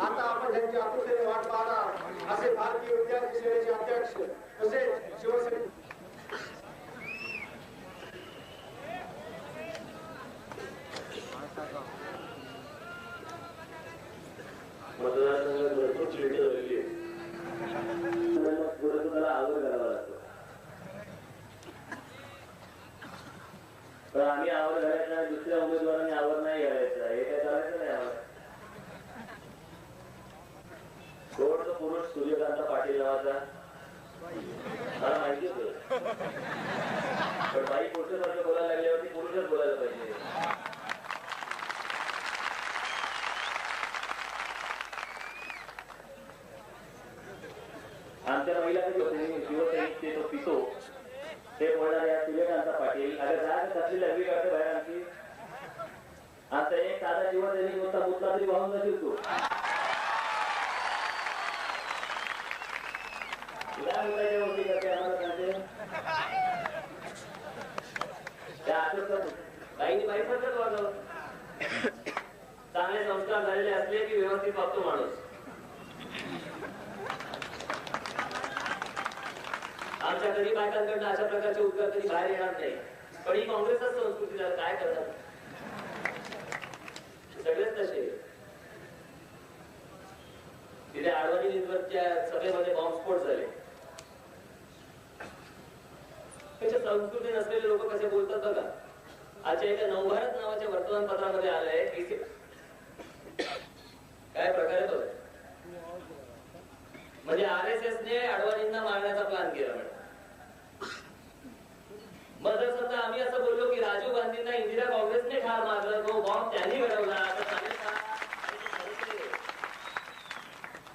आता आपण त्यांची आतुरतेने वाट पाहणार. असे भारतीय विद्यार्थी सेनेचे अध्यक्ष तसेच शिवसेने मतदारसंघात भरपूर चिलटे झालेली आहे. पुढे तुम्हाला आवर करावा लागतो. पण आम्ही आवड घालायचा दुसऱ्या उमेदवारांनी आवड नाही घालायचं हे काय करायचं नाही आम्हाला कोण तो पुरुष सूर्यकांत पाटील नावाचा मला माहिती होतं पण बाई पुरुषासारखं बोलायला लागल्यावरती पुरुषच बोलायला पाहिजे. आमच्या महिला कधी होते शिवसैनिक तो पितो. ते बोलणारे या सूर्यकांत पाटील. अगं जाग असली लागली काढते बाहेर आमची. आता एक साधा शिवसैनिक नुसता मुतला तरी वाहून जातील तू तुला मुलाच्या गोष्टी करते आम्हाला सांगते त्या आठवतात बाईने बाई पद्धत वागव चांगले संस्कार झालेले असले की व्यवस्थित वागतो माणूस? आमच्या कधी बायकांकडनं अशा प्रकारचे उत्तर कधी बाहेर येणार नाही. पण ही काँग्रेसच संस्कृती काय करतात? सगळेच तसे तिथे आडवाणी निवडच्या सभेमध्ये बॉम्बस्फोट झाले त्याच्या संस्कृती नसलेले लोक कसे बोलतात बघा. आजच्या एका नवभारत नावाच्या वर्तमानपत्रामध्ये आलंय की काय प्रकारे बघा म्हणजे आर एस एस ने अडवाणींना मारण्याचा प्लॅन केला म्हणजे मग जर समजा आम्ही असं बोललो की राजीव गांधींना इंदिरा काँग्रेसने ठार मारलं तो बॉम्ब त्यांनी घडवला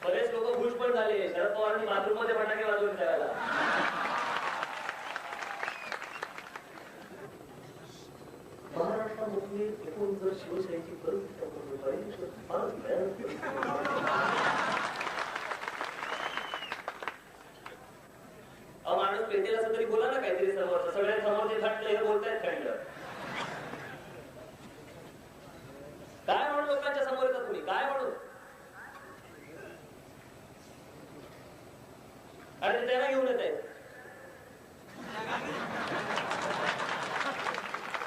बरेच लोक खुश पण झाले. शरद पवारांनी बाथरूममध्ये फटाके वाजवून ठेवायला महाराष्ट्रामध्ये एकूण जर शिवसेनेची परिस्थिती आपण पाहिली तर भयानक अहो, माणूस पेटेल असं तरी बोला ना काहीतरी समोर सगळ्या समोरचे थाटलं हे बोलतायत थंड काय म्हणून लोकांच्या समोर येतात तुम्ही काय म्हणून अरे ते त्यांना घेऊन येत आहेत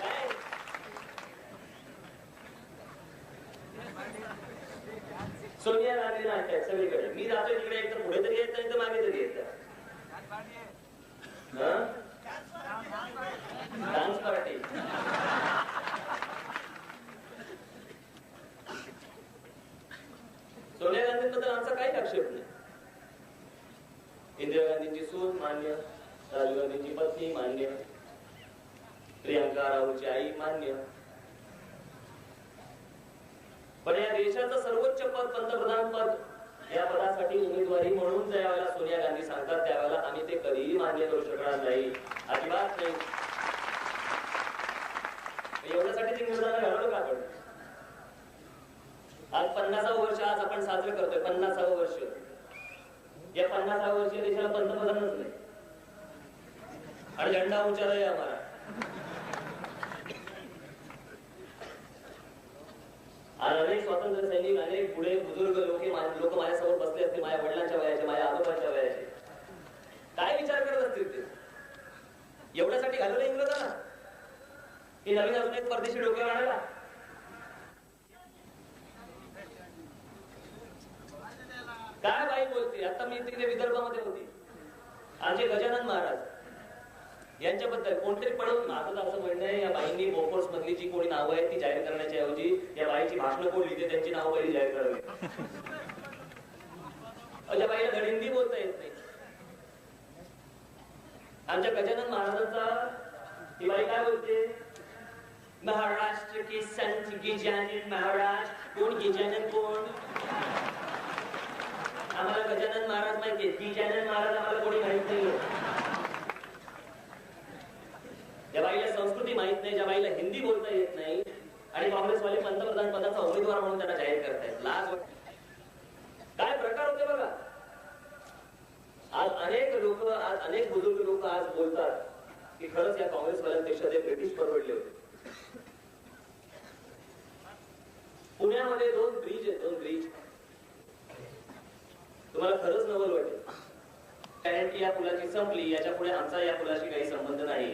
काय? सोनिया गांधी नाटक सगळीकडे मी जातोय तिकडे एक तर पुढे तरी येत नाही तर मागे तरी येत डान्स पार्टी त्याच्याबद्दल आमचा काही आक्षेप नाही. इंदिरा गांधींची सून मान्य राजीव गांधींची पत्नी मान्य प्रियांका राहुलची आई मान्य. पण या देशाचं सर्वोच्च पद पंतप्रधान पद या पदासाठी उमेदवारी म्हणून ज्या वेळेला सोनिया गांधी सांगतात त्यावेळेला आम्ही ते कधीही मान्य करू शकणार नाही. अजिबात नाही. एवढ्यासाठी ते निर्धार घालवलं का आपण? आज पन्नासावं वर्ष आज आपण साजरं करतोय पन्नासावं वर्ष. या पन्नासाव्या वर्षी देशाला पंतप्रधानच नाही आणि झेंडा उंचाला आहे आम्हाला. आज अनेक स्वातंत्र्य सैनिक अनेक पुढे बुजुर्ग लोक लोक माझ्यासमोर बसले असतील माझ्या वडिलांच्या वयाचे माझ्या आजोबांच्या वयाचे. काय विचार करत असतील ते? एवढ्यासाठी घालवलं इंग्रजांना? की नवीन अजून एक परदेशी डोक्यावर आणायला? काय बाई बोलते? आता मी तिथे विदर्भामध्ये होती. आमचे गजानन महाराज यांच्याबद्दल कोणतरी पडवून माझं असं म्हणणं आहे या बाईंनी बोफोर्स मधली जी कोणी नावं आहेत ती जाहीर करण्याच्या ऐवजी या बाईची भाषणं कोण लिहिते त्यांची नावं पहिली जाहीर करावी. अहो, बाईला धड हिंदी बोलता येत नाही. आमच्या गजानन महाराजांचा ती बाई काय बोलते? महाराष्ट्र के संत गिजानन महाराज कोण गिजानन कोण? गजानन महाराज माहितीये गजानन महाराज आम्हाला कोणी माहीत नाहीये. ज्या बाईला संस्कृती माहीत नाही ज्या बाईला हिंदी बोलता येत नाही आणि काँग्रेसवाले पंतप्रधान पदाचा उमेदवार म्हणून त्यांना जाहीर करतायत. लाज काय प्रकार होते बघा? आज अनेक लोक आज अनेक बुजुर्ग लोक आज बोलतात की खरंच या काँग्रेसवाल्यांपेक्षा ते ब्रिटिश परवडले होते. पुण्यामध्ये दोन ब्रिज आहेत दोन ब्रिज खरच नवल वाटलं. कारण की या पुलाची संपली याच्यापुढे आमचा या पुलाशी काही संबंध नाही.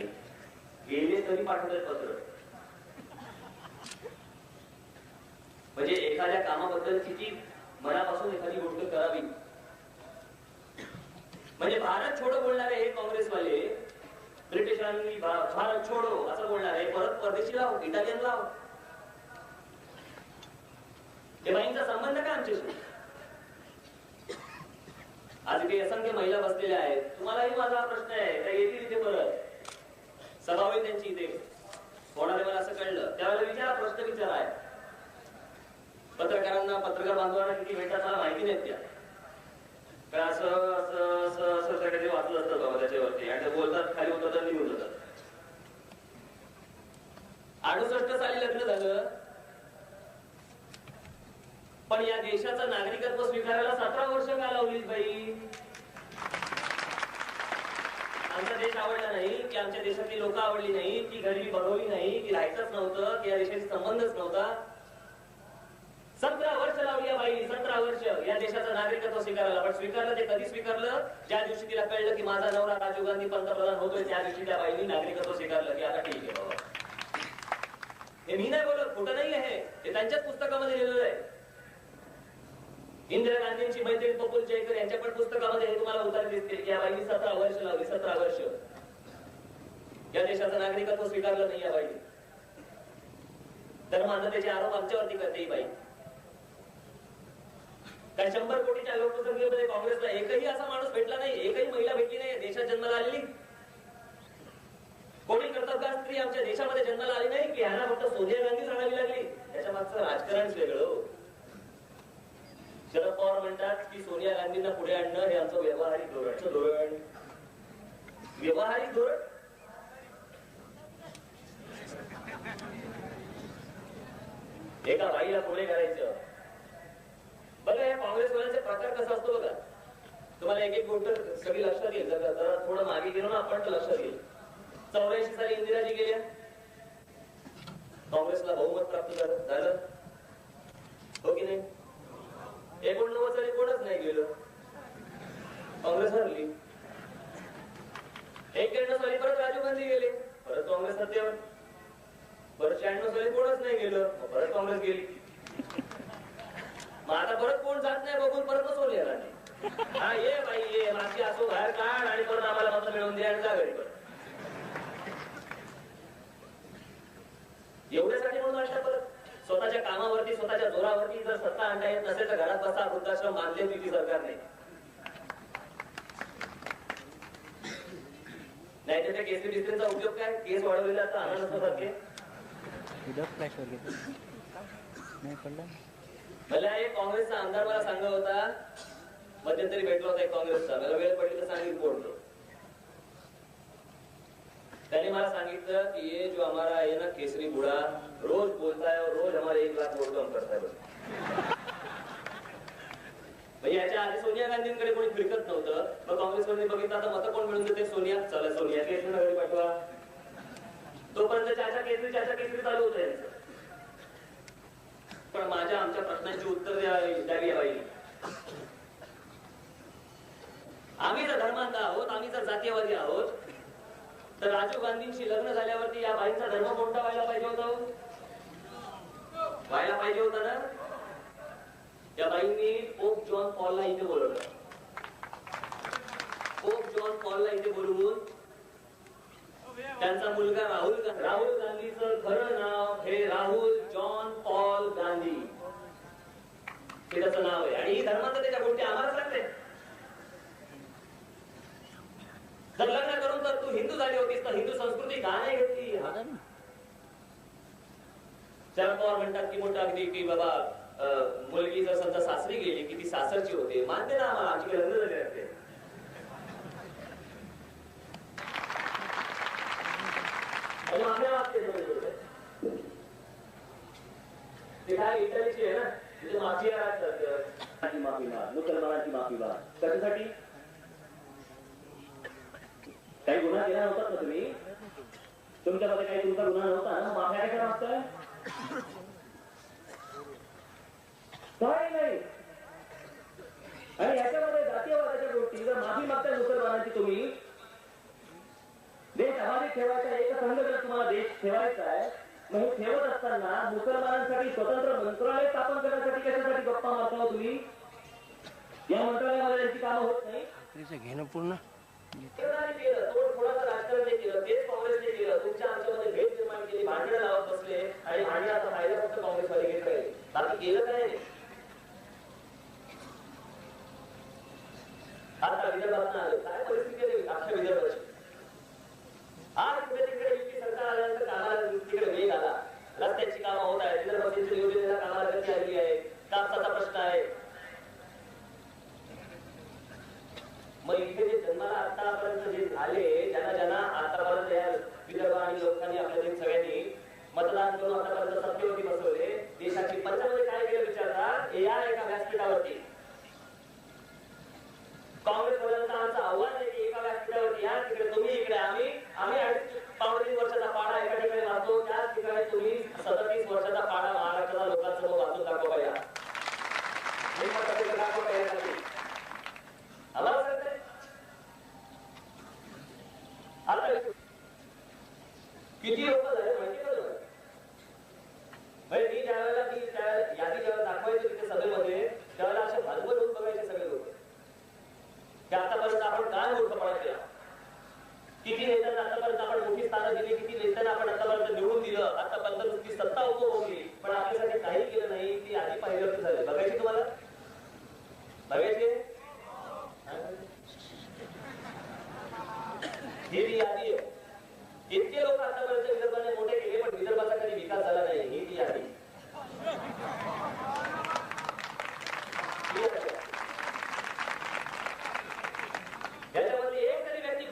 गेले तरी पाठवलंय पत्र. म्हणजे एखाद्या कामाबद्दल किती मनापासून एखादी गोष्ट करावी. म्हणजे भारत छोडो बोलणारे हे काँग्रेसवाले ब्रिटिशांनी भारत छोडो असं बोलणारे परत परदेशी लाव इटालियन लाव ते बाईंचा संबंध काय आमच्याशी? आज काही असंख्य महिला बसलेल्या आहेत. तुम्हालाही माझा प्रश्न आहे. त्या येतील इथे परत. सभा होईल त्यांची इथे. होणारे मला असं कळलं. त्यावेळेला विचारा प्रश्न विचार. आहे पत्रकारांना पत्रकार बांधवांना किती भेटतात मला माहिती नाहीत त्या. काय असं असं असं असं सगळ्या ते वाचलं असतं बाबा त्याच्यावरती. आणि बोलतात खाली होतात आणि निघून जातात. अडुसष्ट साली लग्न झालं. पण या देशाचं नागरिकत्व स्वीकारायला का लावलीच बाई? आमचा देश आवडला नाही की आमच्या देशातली लोक आवडली नाही की गरिबी बनवली नाही की राहायचंच नव्हतं की या देशाशी संबंधच नव्हता. सतरा वर्ष लावली या बाई सतरा वर्ष. या देशाचं नागरिकत्व स्वीकारायला पण स्वीकारलं ते कधी स्वीकारलं? ज्या दिवशी तिला कळलं की माझा नवरा राजीव गांधी पंतप्रधान होतोय त्या दिवशी त्या बाईंनी नागरिकत्व स्वीकारलं की आता ठीक आहे बाबा. हे मी नाही बोलत खोटं नाही आहे ते त्यांच्याच पुस्तकामध्ये लिहिलेलं आहे. इंदिरा गांधींची मैत्रीण पपुल जयकर यांच्या पण पुस्तकामध्ये हे तुम्हाला उतार दिसतील की या बाईंनी सतरा वर्ष लावली सतरा वर्ष. या देशाचं नागरिकत्व स्वीकारलं नाही या बाईंनी. धर्मांधतेचे आरोप आमच्यावरती करते ही बाई. कारण शंभर कोटीच्या लोकसंख्येमध्ये काँग्रेसला एकही असा माणूस भेटला नाही एकही महिला भेटली नाही देशात जन्माला आलेली कोणी कर्तव्य स्त्री आमच्या देशामध्ये जन्माला आली नाही की ह्यांना फक्त सोनिया गांधी आणावी लागली? त्याच्या मागचं राजकारणच वेगळं हो. शरद पवार म्हणतात की सोनिया गांधींना पुढे आणणं हे आमचं व्यवहारिक धोरण धोरण व्यवहारिक धोरण? एका बाईला पुढे करायचं. बघा या काँग्रेसवाल्यांचे प्रकार कसा असतो बघा. तुम्हाला एक एक गोष्ट सगळी लक्षात येईल. जरा थोडं मागे गेलो ना आपण तर लक्षात येईल. चौऱ्याऐंशी साली इंदिराजी गेल्या. काँग्रेसला बहुमत प्राप्त झालं. हो की नाही? एकोणनव्वद साली कोणच नाही गेलं? काँग्रेस हरली. एक्क्याण्णव साली परत राजीव गांधी गेले. परत काँग्रेस सत्तेवर. परत शहाण्णव साली कोणच नाही गेलं. परत काँग्रेस गेली. मग आता परत कोण जात नाही बघून परत बसवून येणार नाही. हा ये बाई ये. मागची असो बाहेर काढ आणि परत आम्हाला मत मिळवून दे आणि जा घरी परत. एवढ्यासाठी म्हणून अशा परत स्वतःच्या कामावरती स्वतःच्या जोरावरती जर सत्ता आणता येत नसेल तर घरात बसा वृद्धाश्रम बांधले होती सरकारने नाही. तर त्या केसरी बिस्त्रीचा उपयोग काय? केस वाढवलेला आता अननसासारखे विदाउट फ्लॅशवर घेतो नाही पडलं? मला एक काँग्रेसचा आमदार मला सांगत होता मध्यंतरी भेटला होता एक काँग्रेसचा. मला वेळ पडली तर सांगेल बोलतो त्याने मला सांगितलं कि ये जो हमारा है ना केसरी बुढ़ा रोज बोलता है और रोज हमारे एक लाख वोट कम करता है याच्या आधी सोनिया गांधींकडे कोणी फिरकत नव्हतं. मग काँग्रेसमध्ये बघितलं आता मत कोण मिळून देते? सोनिया. चला सोनिया. केसरी घरी पाठवा. तोपर्यंत चाचा केसरी चाचा केसरी चालू होत पण माझ्या आमच्या प्रश्नांची उत्तर द्यावी द्यावी हवी आम्ही जर धर्मांध आहोत आम्ही जर जातीयवादी आहोत तर राजीव गांधींशी लग्न झाल्यावरती या बाईंचा धर्म कोणता व्हायला पाहिजे होता? व्हायला पाहिजे होता ना? या बाईंनी पोप जॉन पॉलला इथे बोलवलं. पोप जॉन पॉलला इथे बोलवून त्यांचा मुलगा राहुल राहुल गांधीचं खरं नाव हे राहुल जॉन पॉल गांधी. हे त्याचं नाव आहे. आणि ही धर्मांततेच्या गोष्टी आम्हालाच लागते जर लग्न करून तर तू हिंदू झाली होतीस तर हिंदू संस्कृती का नाही घेतली शरद पवार म्हणतात की मोठं अगदी की बाबा मुलगी जर समजा सासरी गेली की ती सासरची होते मानते ना आम्हाला आमची लग्न झाले असते. आणि म्हणजे ते काय इटलीची आहे ना? तिथे माफिया माफी मुसलमानांची माफी बा त्याच्यासाठी काही गुन्हा केला नव्हता ना तुम्ही? तुमच्यामध्ये काही तुमचा गुन्हा नव्हता ना? माफिया काय मागताय? काही नाही. आणि याच्यामध्ये जातीयवादाच्या गोष्टी जर माफी मागताय मुसलमानांची तुम्ही देश अबाधित ठेवायचा एक संघ जर तुम्हाला देश ठेवायचा आहे मग हे ठेवत असताना मुसलमानांसाठी स्वतंत्र मंत्रालय स्थापन करण्यासाठी कशासाठी गप्पा मारता हो तुम्ही? या मंत्रालयामध्ये यांची कामं होत नाही? घेणं पूर्ण. केंद्राने केलं थोडासा केलं तेच काँग्रेसने केलं तुमच्या आमच्यामध्ये निर्माण केली भांडणं लावत बसले आणि भांडणाचा फायदा फक्त काँग्रेसवाले घेत राहिले. बाकी केलं काय नाही. आता विदर्भात आलं. काय परिस्थिती आहे अख्ख्या विदर्भाची? आज कुठे तिकडे युती सरकार आल्यानंतर कामाला तिकडे वेग आला. रस्त्याची कामं होत आहेत. विदर्भ सिंचन योजनेला कामाला गती आली आहे. कापसाचा प्रश्न आहे. मग इथे जे जन्माला आतापर्यंत जे झाले ज्यांना ज्यांना आतापर्यंत या विदर्भ आणि लोकांनी आपल्या सगळ्यांनी मतदान करून आतापर्यंत सत्तेवरती बसवले देशाची पंचामध्ये काय केलं विचारता या एका व्यासपीठावरती. काँग्रेस वाल्यांचं आमचं आव्हान आहे की एका व्यासपीठावरती या तिकडे तुम्ही इकडे आम्ही आम्ही अडीच पावणे वर्षाचा पाडा एका ठिकाणी राहतो त्याच ठिकाणी तुम्ही सदतीस वर्षाचा पाडा महाराष्ट्राच्या लोकांसमोर वाचून दाखवा या मी म्हणतो तिकडे दाखवा यासाठी आम्हाला सांगताय आता किती लोक झाले माहिती का तुला? म्हणजे मी ज्या वेळेला मी त्या यादी जेव्हा दाखवायची तिथे सभेमध्ये त्यावेळेला असे भांडवल होऊन बघायचे सगळे लोक की आतापर्यंत आपण काय मूर्खपणा केला किती नेत्यांना आतापर्यंत आपण मोठी स्थानं दिली किती नेत्यांना आपण आतापर्यंत निवडून दिलं आतापर्यंत नुसती सत्ता उपभोगली पण आपल्यासाठी काही केलं नाही ती आधी पाहिलं झाले बघायची तुम्हाला बघायची आहे? ही ती यादी आहे इतके लोक आतापर्यंत विदर्भाने मोठे केले पण विदर्भाचा कधी विकास झाला नाही ही ती यादी ही यादी आहे. याच्यामध्ये एक जरी व्यक्ती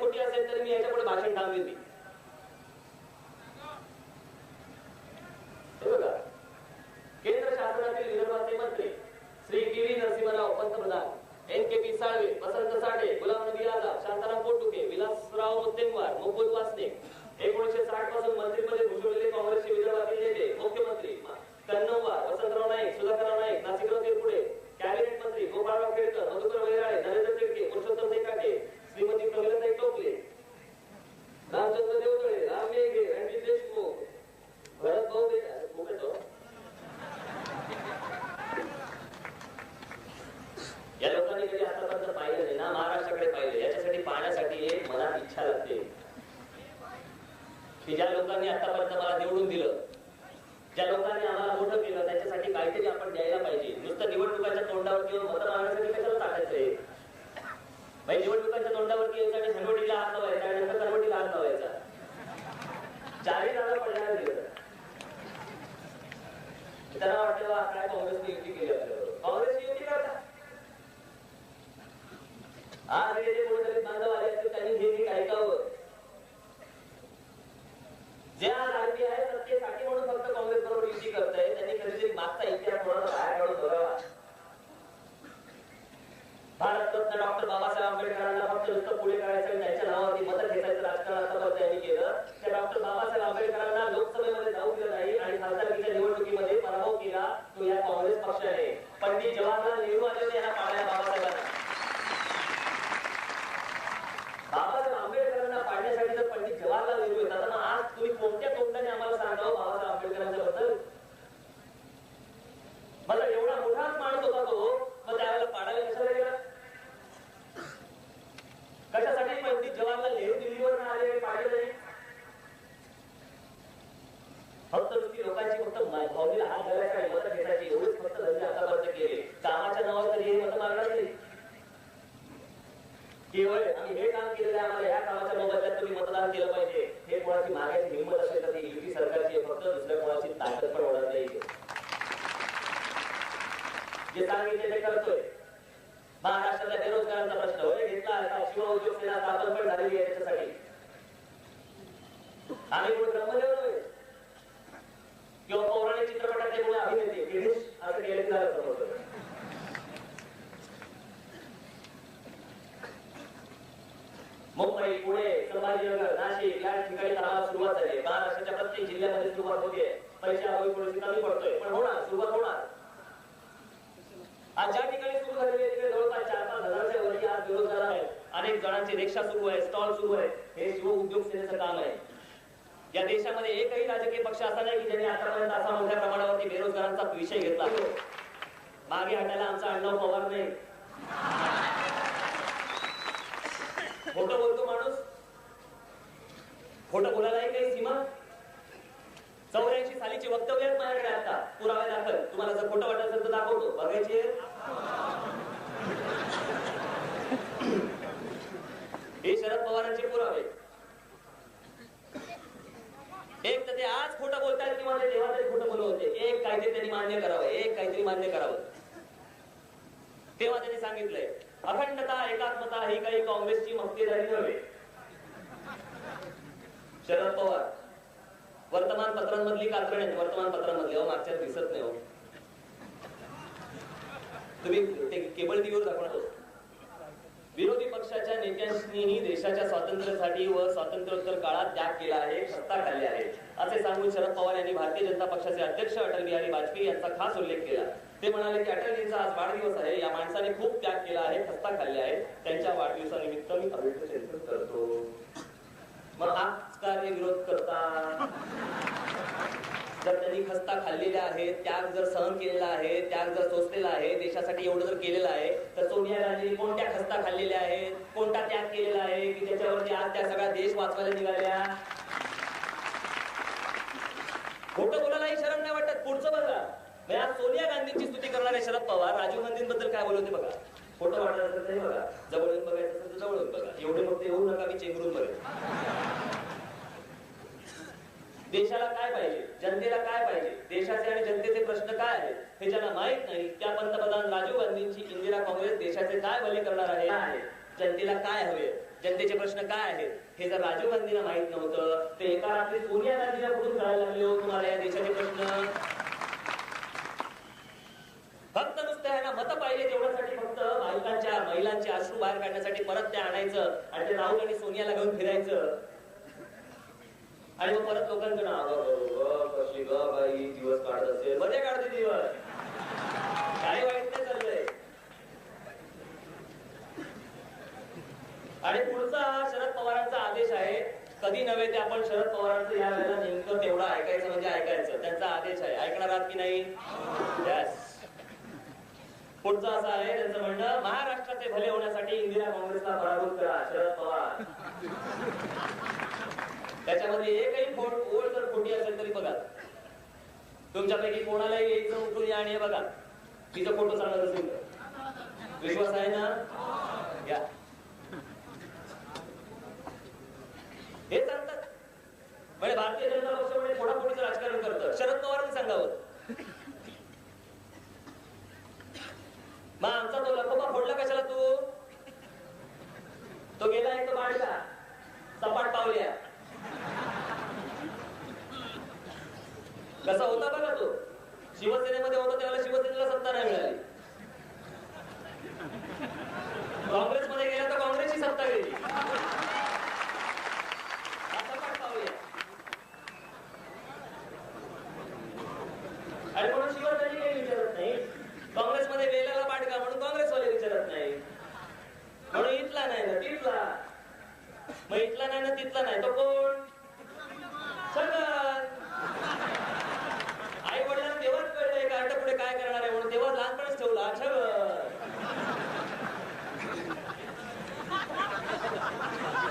खोटी असेल तरी मी की ज्या लोकांनी आतापर्यंत मला निवडून दिलं ज्या लोकांनी आम्हाला मोठं केलं त्याच्यासाठी काहीतरी आपण द्यायला पाहिजे. नुसतं निवडणुकांच्या तोंडावर किंवा मत मागण्यासाठी कशाला टाकायचंय भाई म्हणजे निवडणुकांच्या तोंडावरती यायचं आणि हनवटीला हात लावायचा आणि नंतर करवटीला हात लावायचा. चारही जागा पडणार दिलं त्यांना वाटलं काय काँग्रेसने युती केली आपल्याबरोबर. काँग्रेसने युती करता आज हे जे कोणतरी बांधव आले असतील त्यांनी हे ऐकावं. ज्या जे आहेत आरपी आहे म्हणून फक्त काँग्रेस बरोबर युती करताय. त्यांनी कधीतरी मागचा इतिहास म्हणून बाहेर काढून बघावा? भारतरत्न डॉक्टर बाबासाहेब आंबेडकरांना फक्त नुसतं पुढे करायचं त्यांच्या नावावरती मदत घेतायचं राजकारण आतापर्यंत केलं. त्या डॉक्टर बाबासाहेब आंबेडकरांना लोकसभेमध्ये जाऊ दिलं नाही आणि खासदारकीच्या निवडणुकीमध्ये पराभव केला तो या काँग्रेस पक्षाने पंडित जवाहरलाल नेहरू आलेले यांना पाडल्या बाबासाहेबांना बाबासाहेब आंबेडकरांना पाडण्यासाठी जर पंडित जवाहरलाल नेहरू येतात तर मग आज तुम्ही कोणत्या तोंडाने आम्हाला सांगावं बाबासाहेब आंबेडकरांच्या बद्दल मला एवढा मोठाच माणूस होता तो मग त्यावेळेला पाडायला कशाला गेला कशासाठी पंडित जवाहरलाल नेहरू दिल्लीवर आले आणि पाडले नाही फक्त नुसती लोकांची फक्त भावनेला हात घालायचा आणि मतं घेण्याची एवढेच फक्त धंदे आतापर्यंत केले कामाच्या नावावर तरी हे मतं मागणार नाही केवळ आम्ही हे काम केलेलं आम्हाला ह्या कामाच्या मोबदल्यात तुम्ही मतदान केलं पाहिजे. हे कोणाची मागायची हिंमत असेल तर ती युती सरकारची फक्त दुसऱ्या कोणाची ताकद पण होणार नाही. जे सांगितले ते करतोय. महाराष्ट्रातल्या बेरोजगारांचा प्रश्न. होय घेतला आता शिव उद्योग सेना स्थापन पण झालेली आहे त्याच्यासाठी. आम्ही ब्रह्मदेव नव्हे किंवा पौराणिक चित्रपटातले कोणी अभिनेते गिरीश असं केलं झालं समजतं मुंबई पुणे संभाजीनगर नाशिक या ठिकाणी कामाला सुरुवात झाली महाराष्ट्राच्या प्रत्येक जिल्ह्यामध्ये सुरुवात होते पैसे अभावी थोडीशी कमी पडतोय पण होणार सुरुवात होणार आज ज्या ठिकाणी सुरू आहे तिकडे जवळपास चार पाच हजारच्या वरती आज बेरोजगार आहेत अनेक जणांची रिक्षा सुरू आहे स्टॉल सुरू आहे हे शिव उद्योग सेनेचं काम आहे या देशामध्ये एकही राजकीय पक्ष असा नाही की ज्यांनी आतापर्यंत असा मोठ्या प्रमाणावरती बेरोजगारांचा विषय घेतला मागे हटायला आमचा अण्णा पवार नाही. खोटं बोलतो माणूस खोटं बोलायलाही काही सीमा? चौऱ्याऐंशी सालीची वक्तव्य आहेत माझ्याकडे आता. पुरावे दाखल. तुम्हाला जर खोटं वाटत असेल तर दाखवतो. बघायची? हे शरद पवारांचे पुरावे. एक तर ते आज खोटं बोलतात किंवा ते तेव्हा तरी खोटं बोलत होते. एक काहीतरी त्यांनी मान्य करावं. एक काहीतरी मान्य करावं. तेव्हा त्यांनी सांगितलंय अखंडता एकात्मता ही काही काँग्रेसची मक्तेदारी नव्हे. शरद पवार. वर्तमानपत्रांमधली कात्रण आहेत वर्तमानपत्रांमधली. अहो मागच्या दिसत नाही हो. तुम्ही ते केबल टीव्हीवर दाखवणार विरोधी पक्षाच्या नेत्यांनीही देशाच्या स्वातंत्र्यासाठी व स्वातंत्र्योत्तर काळात त्याग केला आहे सत्ता खाल्ली आहे. असे सांगून शरद पवार यांनी भारतीय जनता पक्षाचे अध्यक्ष अटल बिहारी वाजपेयी यांचा खास उल्लेख केला. ते म्हणाले की अटलजींचा आज वाढदिवस आहे. या माणसाने खूप त्याग केला आहे खस्ता खाल्ले आहे. त्यांच्या वाढदिवसानिमित्त मी अभिनंदन करतो. मग कार्य विरोध करतात. जर त्यांनी खस्ता खाल्लेल्या आहे त्याग जर सहन केलेला आहे त्याग जर सोसलेला आहे देशासाठी एवढं जर केलेलं आहे तर सोनिया गांधी कोणत्या खस्ता खाल्लेल्या आहेत कोणता त्याग केलेला आहे की त्याच्यावरती आज त्या सगळा देश वाचवायला निघाल्या? खोटं बोलायलाही शरम नाही वाटत. पुढचं बघा. म्हणजे आज सोनिया गांधींची स्तुती करणारे शरद पवार राजीव गांधींबद्दल काय बोलवते बघा? खोटं वाटत असेल तरी बघा. जवळून बघायचं असेल तर जवळून बघा. एवढे मग ते येऊ नका मी चेंगरून बघा देशाला काय पाहिजे? जनतेला काय पाहिजे? देशाचे आणि जनतेचे प्रश्न काय आहेत? हे ज्यांना माहीत नाही त्या पंतप्रधान राजीव गांधींची इंदिरा काँग्रेस देशाचे काय भले करणार आहे? जनतेला काय हवे? जनतेचे प्रश्न काय आहेत? हे जर राजीव गांधींना माहीत नव्हतं ते एका रात्री सोनिया गांधीला कुठून कळायला लागले हो तुम्हाला या देशाचे प्रश्न? फक्त नुसतं ह्यांना मत पाहिजे तेवढ्यासाठी फक्त बालकांच्या महिलांचे अश्रू बाहेर काढण्यासाठी परत ते आणायचं आणि ते राहुल आणि सोनियाला घेऊन फिरायचं. आणि मग परत लोकांकडे अगं कशी ग बाई दिवस काढत असेल. मध्ये काढते दिवस. काही वाईट नाही चाललंय. आणि पुढचा हा शरद पवारांचा आदेश आहे. कधी नव्हे ते आपण शरद पवारांचं या वेळेला नेमकं तेवढं ऐकायचं म्हणजे ऐकायचं. त्यांचा आदेश आहे. ऐकणार आहात की नाही? पुढचं असं आहे त्यांचं म्हणणं महाराष्ट्राचे भले होण्यासाठी इंदिरा काँग्रेसला पराभूत करा शरद पवार. त्याच्यामध्ये एकही फोड ओळ जर खोटी असेल तरी बघा. तुमच्यापैकी कोणालाही एक जण उठून या आणि हे बघा. तिचं फोटो सांगत असेल विश्वास आहे ना? या. हे सांगतात. म्हणजे भारतीय जनता पक्ष म्हणजे फोडाफोडीचं राजकारण करतं? शरद पवारांनी सांगावं मग आमचा तो लखोबा फोडला कशाला तू तो गेला एक तो मांडला सपाट पावल्या कसा होता बघा तो शिवसेनेमध्ये होता त्यावेळेला शिवसेनेला सत्ता नाही मिळाली काँग्रेसमध्ये गेला तर काँग्रेसची सत्ता गेली हा सपाट पावल्या आणि म्हणून शिवसेनेने काही विचारत नाही काँग्रेसमध्ये वेलाला पाडका म्हणून काँग्रेसवाले विचारत नाही म्हणून इथला नाही ना तिथला मग इथला नाही ना तिथला नाही तो कोण? सगळं. आई वडिलांना तेव्हाच कळलंय का आता पुढे काय करणार आहे म्हणून तेव्हा लहानपणीच ठेवला छगन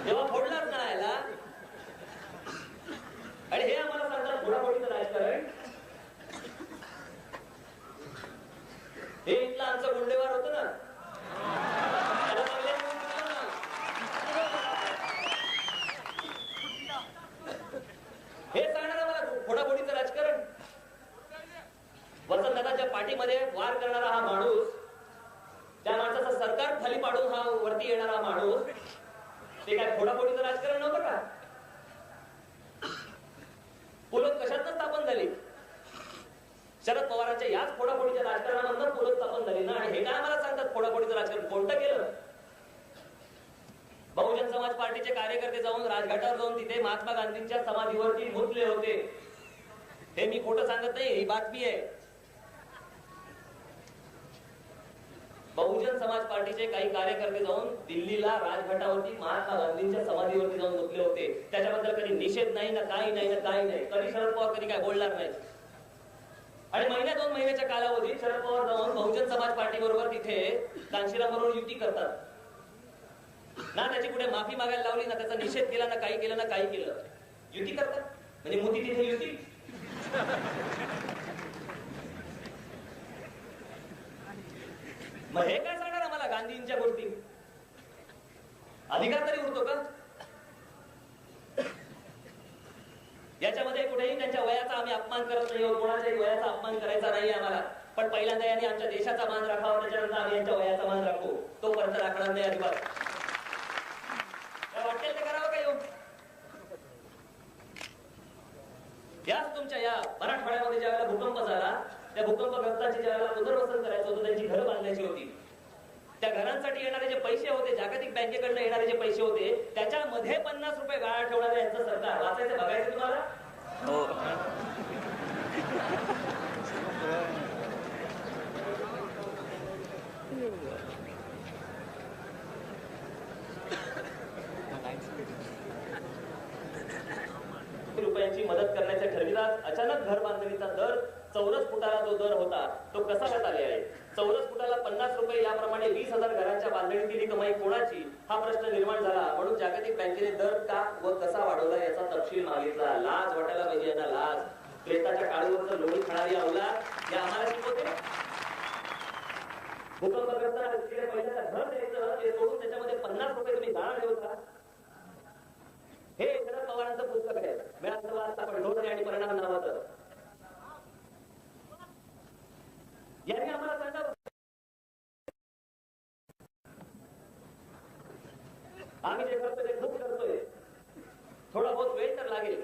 तेव्हा फोडलाच ना याला आणि हे आम्हाला सांगतात फोडाफोडीचं राजकारण हे इथलं आमचं गुंडेवार होतं ना त्याला पहिले म्हणून दिलं ना. हे सांगणार आम्हाला फोडाफोडीचं राजकारण मध्ये वार करणारा हा माणूस त्या माणसाचा सरकार खाली पाडून हा वरती येणारा माणूस ते काय फोडाफोडीचं राजकारण नव्हतं का? पुलत कशातनं स्थापन झाली? शरद पवारांच्या याच फोडाफोडीच्या राजकारणानंतर पुलत स्थापन झाली ना? आणि हे काय मला सांगतात फोडाफोडीचं राजकारण? कोणतं केलं? बहुजन समाज पार्टीचे कार्यकर्ते जाऊन राजघाटावर जाऊन तिथे महात्मा गांधींच्या समाधीवरती मुतले होते. हे मी खोटं सांगत नाही ही बातमी आहे. बहुजन समाज पार्टीचे काही कार्यकर्ते जाऊन दिल्लीला राजघाटावरती महात्मा गांधींच्या समाधीवरती जाऊन झोपले होते. त्याच्याबद्दल कधी निषेध नाही ना काही नाही ना काही नाही. कधी शरद पवार कधी काय बोलणार नाही आणि महिन्या दोन महिन्याच्या कालावधीत शरद पवार जाऊन बहुजन समाज पार्टी बरोबर तिथे कांशीराम बरोबर युती करतात. ना त्याची कुठे माफी मागायला लावली ना त्याचा निषेध केला ना काही केलं ना काही केलं. युती करतात. म्हणजे मोदी तिथे युती. मग हे काय सांगणार आम्हाला गांधींच्या गोष्टी? अधिकार तरी उरतो का? याच्यामध्ये कुठेही त्यांच्या वयाचा आम्ही अपमान करत नाही कोणाच्याही वयाचा अपमान करायचा नाही आम्हाला. पण पहिल्यांदा यांनी आमच्या देशाचा मान राखावा त्याच्यानंतर आम्ही यांच्या वयाचा मान राखू. तो पर्यंत राखणार नाही अजिबात वाटेल ते करावं का येऊ याच तुमच्या या मराठवाड्यामध्ये ज्या वेळेला भूकंप झाला त्या भूकंपग्रस्तांची ज्या वेळेला पुनर्वसन करायचं होतं त्यांची घरं बांधायची होती. त्या घरांसाठी येणारे जे पैसे होते जागतिक बँकेकडनं येणारे जे पैसे होते त्याच्यामध्ये पन्नास रुपये गाळा ठेवणारे यांचं सरकार. वाचायचं बघायचं तुम्हाला? हो. रुपयांची मदत करण्याच्या ठरवितात. अचानक घर बांधणीचा दर चौरस फुटाला जो दर होता तो कसा करता आले आहे? चौरस फुटाला पन्नास रुपये याप्रमाणे वीस हजार घरांच्या बांधणीतील कमाई कोणाची? हा प्रश्न निर्माण झाला. म्हणून जागतिक बँकेने दर का व कसा वाढवला याचा तपशील मागितला. लाज वाटायला पाहिजे यांना लाज. प्रेताच्या काळीवरचं लोणी खाणारी अवलाद या आम्हाला शिकवते भूकंपग्रस्त घर द्यायचं ते सोडून त्याच्यामध्ये पन्नास रुपये तुम्ही गाळा ठेवता हे शरद पवारांचं पुस्तक आहे. मिळालं वाचता पण आणि परिणाम नावाचं यांनी आम्हाला सांगावं आम्ही जे करतोय ते खूप करतोय थोडा बहुत वेळ तर लागेल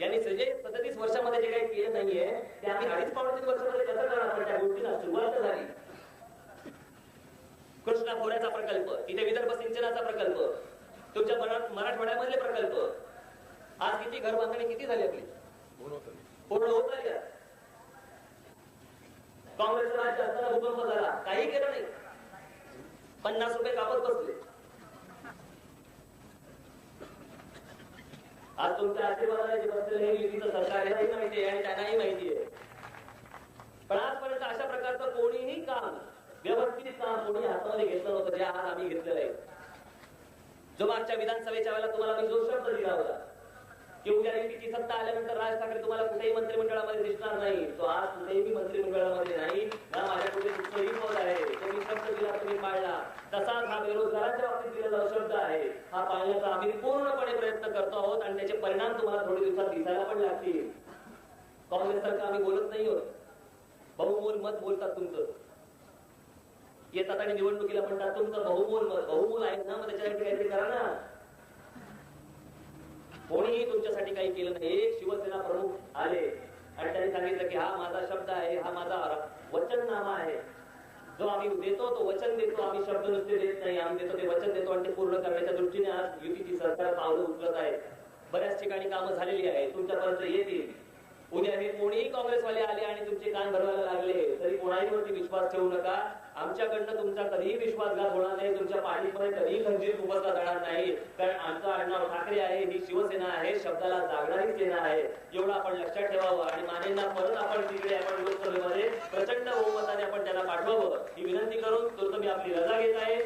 यांनी जे सदतीस वर्षामध्ये जे काही केलं नाहीये. ते आम्ही अडीच पावणे वर्षामध्ये कसं करणार पण त्या गोष्टीला सुरुवात झाली. कृष्णा खोऱ्याचा प्रकल्प तिथे विदर्भ सिंचनाचा प्रकल्प तुमच्या मरा- मराठवाड्यामधले प्रकल्प. आज किती घर बांधणी किती झाली आपली पूर्ण होत आली आज. काँग्रेसचं राज्य असताना भूकंप झाला काही केलं नाही पन्नास रुपये कापत बसले आज तुमच्या आशीर्वादाने जे बसलेलं हे युतीचं सरकार आहे माहिती आहे आणि त्यांनाही माहिती आहे. पण आजपर्यंत अशा प्रकारचं कोणीही काम व्यवस्थित काम कोणी हातामध्ये घेतलं नव्हतं जे आज आम्ही घेतलेलं आहे. जो मागच्या विधानसभेच्या वेळेला तुम्हाला मी जो शब्द दिला होता की उद्या युतीची सत्ता आल्यानंतर राज ठाकरे तुम्हाला कुठेही मंत्रिमंडळामध्ये दिसणार नाही तो आज कुठेही मंत्रिमंडळामध्ये नाही ना माझ्या कुठे दुसरंही पद आहे. शब्द दिला तुम्ही पाळला तसाच हा बेरोजगारांच्या बाबतीत दिलेला शब्द आहे हा पाळण्याचा आम्ही पूर्णपणे प्रयत्न करतो आहोत आणि त्याचे परिणाम तुम्हाला थोडे दिवसात दिसायला पण लागतील. काँग्रेस सारखं आम्ही बोलत नाही होत बहुमोल मत बोलतात तुमचं. येतात आणि निवडणुकीला म्हणतात तुमचं बहुमोल मत बहुमोल आहे ना मग त्याच्यासाठी काहीतरी करा ना. कोणीही तुमच्यासाठी काही केलं नाही. एक शिवसेना प्रमुख आले आणि त्यांनी सांगितलं की हा माझा शब्द आहे हा माझा वचननामा आहे. जो आम्ही देतो तो वचन देतो. आम्ही शब्द नुसते देत नाही. आम्ही देतो ते वचन देतो आणि ते पूर्ण करण्याच्या दृष्टीने आज युतीची सरकार पावलं उचलत आहे. बऱ्याच ठिकाणी कामं झालेली आहे तुमच्यापर्यंत येतील. उद्या हे कोणीही काँग्रेसवाले आले आणि तुमचे कान भरवायला लागले तरी कोणाहीवरती विश्वास ठेवू नका. आमच्याकडनं तुमचा कधीही विश्वासघात होणार नाही तुमच्या पाठीमध्ये कधीही खंजीर खुपसला जाणार नाही. कारण आमचं आडनाव ठाकरे आहे ही शिवसेना आहे शब्दाला जागणारी सेना आहे. एवढं आपण लक्षात ठेवावं आणि मानेंना परत आपण तिकडे आपण लोकसभेमध्ये प्रचंड बहुमताने आपण त्यांना पाठवावं. ही विनंती करून तुर्त मी आपली रजा घेत आहे.